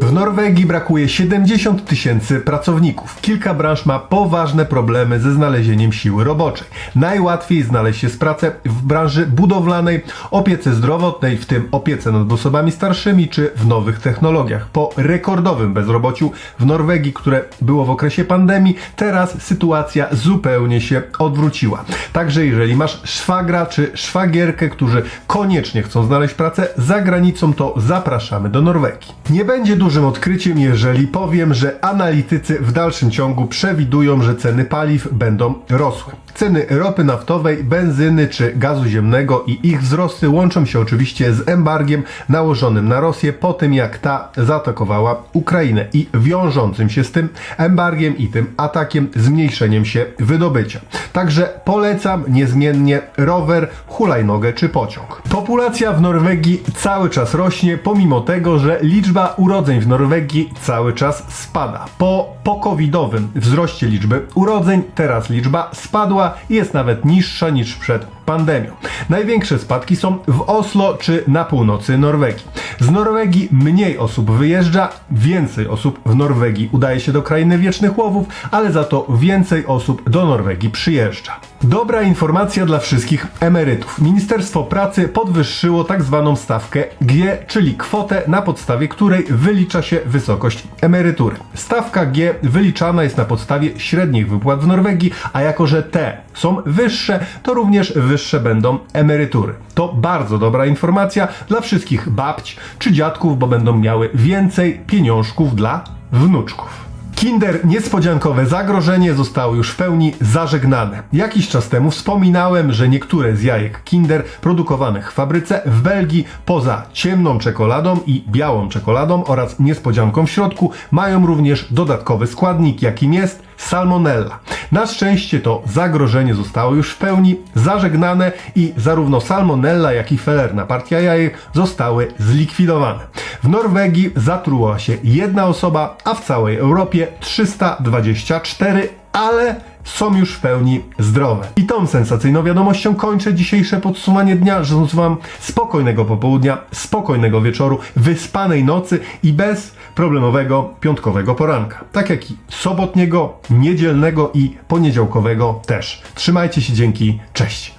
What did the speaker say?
W Norwegii brakuje 70 tysięcy pracowników. Kilka branż ma poważne problemy ze znalezieniem siły roboczej. Najłatwiej znaleźć się z pracę w branży budowlanej, opiece zdrowotnej, w tym opiece nad osobami starszymi, czy w nowych technologiach. Po rekordowym bezrobociu w Norwegii, które było w okresie pandemii, teraz sytuacja zupełnie się odwróciła. Także jeżeli masz szwagra czy szwagierkę, którzy koniecznie chcą znaleźć pracę za granicą, to zapraszamy do Norwegii. Nie będzie dużym odkryciem, jeżeli powiem, że analitycy w dalszym ciągu przewidują, że ceny paliw będą rosły. Ceny ropy naftowej, benzyny czy gazu ziemnego i ich wzrosty łączą się oczywiście z embargiem nałożonym na Rosję po tym, jak ta zaatakowała Ukrainę i wiążącym się z tym embargiem i tym atakiem zmniejszeniem się wydobycia. Także polecam niezmiennie rower, hulajnogę czy pociąg. Populacja w Norwegii cały czas rośnie, pomimo tego, że liczba urodzeń w Norwegii cały czas spada. Po pocovidowym wzroście liczby urodzeń teraz liczba spadła i jest nawet niższa niż przed pandemią. Największe spadki są w Oslo czy na północy Norwegii. Z Norwegii mniej osób wyjeżdża, więcej osób w Norwegii udaje się do krainy wiecznych łowów, ale za to więcej osób do Norwegii przyjeżdża. Dobra informacja dla wszystkich emerytów. Ministerstwo Pracy podwyższyło tak zwaną stawkę G, czyli kwotę na podstawie której wylicza się wysokość emerytury. Stawka G wyliczana jest na podstawie średnich wypłat w Norwegii, a jako że te są wyższe, to również wyższe będą emerytury. To bardzo dobra informacja dla wszystkich babć czy dziadków, bo będą miały więcej pieniążków dla wnuczków. Kinder niespodziankowe zagrożenie zostało już w pełni zażegnane. Jakiś czas temu wspominałem, że niektóre z jajek Kinder produkowanych w fabryce w Belgii poza ciemną czekoladą i białą czekoladą oraz niespodzianką w środku mają również dodatkowy składnik, jakim jest salmonella. Na szczęście to zagrożenie zostało już w pełni zażegnane i zarówno salmonella, jak i felerna partia jajek zostały zlikwidowane. W Norwegii zatruła się jedna osoba, a w całej Europie 324, ale są już w pełni zdrowe. I tą sensacyjną wiadomością kończę dzisiejsze podsumowanie dnia, życząc Wam spokojnego popołudnia, spokojnego wieczoru, wyspanej nocy i bez problemowego piątkowego poranka. Tak jak i sobotniego, niedzielnego i poniedziałkowego też. Trzymajcie się, dzięki, cześć!